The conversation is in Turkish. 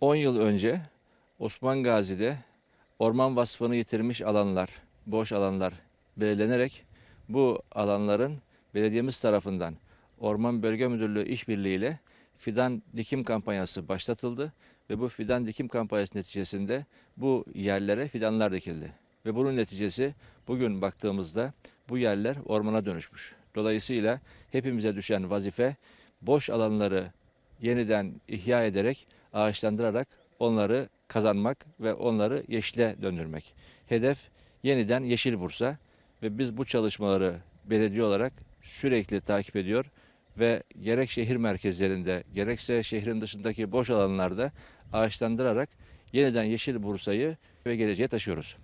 10 yıl önce Osman Gazi'de orman vasfını yitirmiş alanlar, boş alanlar belirlenerek bu alanların belediyemiz tarafından Orman Bölge Müdürlüğü işbirliğiyle fidan dikim kampanyası başlatıldı ve bu fidan dikim kampanyası neticesinde bu yerlere fidanlar dikildi. Ve bunun neticesi bugün baktığımızda bu yerler ormana dönüşmüş. Dolayısıyla hepimize düşen vazife boş alanları yeniden ihya ederek, ağaçlandırarak onları kazanmak ve onları yeşile döndürmek. Hedef yeniden yeşil Bursa ve biz bu çalışmaları belediye olarak sürekli takip ediyor ve gerek şehir merkezlerinde gerekse şehrin dışındaki boş alanlarda ağaçlandırarak yeniden yeşil Bursa'yı ve geleceğe taşıyoruz.